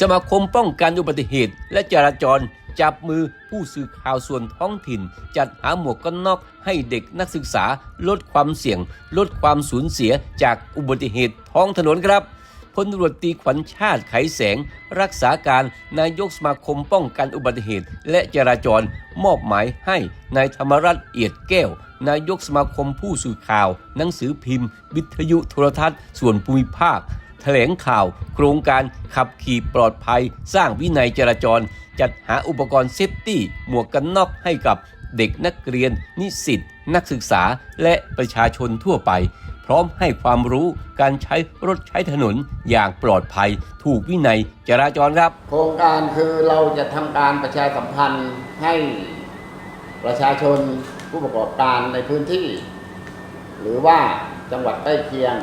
สมาคมป้องกันอุบัติเหตุ และจราจรจับมือผู้สื่อข่าวส่วนท้องถิ่น จัดหาหมวกกันน็อกให้เด็กนักศึกษาลดความเสี่ยง ลดความสูญเสียจากอุบัติเหตุท้องถนนครับพลตำรวจตีขวัญชาติไขแสง รักษาการนายกสมาคมป้องกันอุบัติเหตุ และจราจรมอบหมายให้นายธรรมรัตน์เอียดแก้ว นายกสมาคมผู้สื่อข่าว หนังสือพิมพ์ วิทยุโทรทัศน์ ส่วนภูมิภาค แถลงข่าว โครงการขับขี่ปลอดภัย สร้างวินัยจราจร จัดหาอุปกรณ์เซฟตี้ หมวกกันน็อกให้กับเด็กนักเรียน นิสิตนักศึกษาและประชาชนทั่วไป พร้อมให้ความรู้การใช้รถใช้ถนนอย่างปลอดภัย ถูกวินัยจราจรครับ โครงการคือเราจะทำการประชาสัมพันธ์ให้ประชาชนผู้ประกอบการในพื้นที่ หรือว่าจังหวัดใกล้เคียง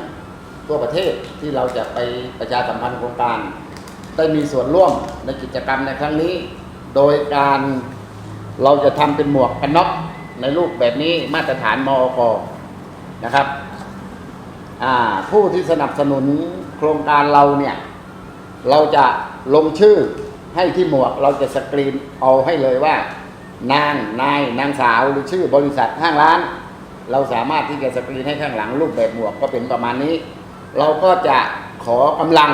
ทั่วประเทศที่เราจะไปประชาสัมพันธ์โครงการ ได้มีส่วนร่วมในกิจกรรมในครั้งนี้ โดยการเราจะทำเป็นหมวกกันน็อกในรูปแบบนี้มาตรฐานมอกนะครับผู้ที่สนับสนุนโครงการเราเนี่ย เราจะลงชื่อให้ที่หมวกเราจะสกรีนเอาให้เลยว่า นางนายนางสาวหรือชื่อบริษัทห้างร้าน เราสามารถที่จะสกรีนให้ข้างหลังรูปแบบหมวกก็เป็นประมาณนี้ เราก็จะขอกำลัง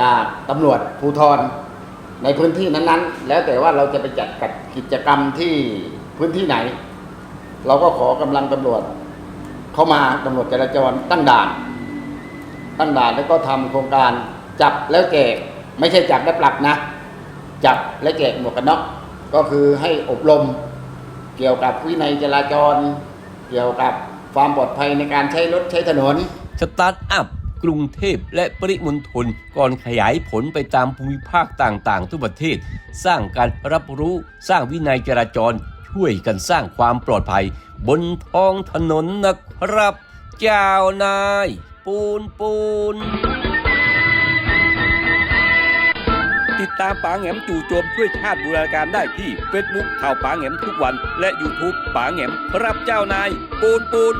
จากตำรวจภูธรในพื้นที่นั้นๆ แล้วแต่ว่าเราจะไปจัดกิจกรรมที่พื้นที่ไหน เราก็ขอกำลังตำรวจ เข้ามาตำรวจจราจรตั้งด่าน ตั้งด่านแล้วก็ทำโครงการจับแล้วแจกไม่ใช่จับแล้วปรับนะ จับและแจกหมวกกันน็อกก็คือให้อบรม เกี่ยวกับวินัยจราจร เกี่ยวกับความปลอดภัยในการใช้รถใช้ถนน สตาร์ทอัพกรุงเทพและปริมณฑลก่อนขยายผลไปตามภูมิภาคต่างๆ ทั่วประเทศ สร้างการรับรู้สร้างวินัยจราจร ช่วยกันสร้างความปลอดภัย บนท้องถนนนะครับ เจ้านาย ปูนปูนติดตามป๋าแหงมจู่โจมช่วยชาติบูรณาการได้ที่ Facebook ข่าวป๋าแหงมทุกวัน และ YouTube ป๋าแหงมครับเจ้านาย ปูนปูน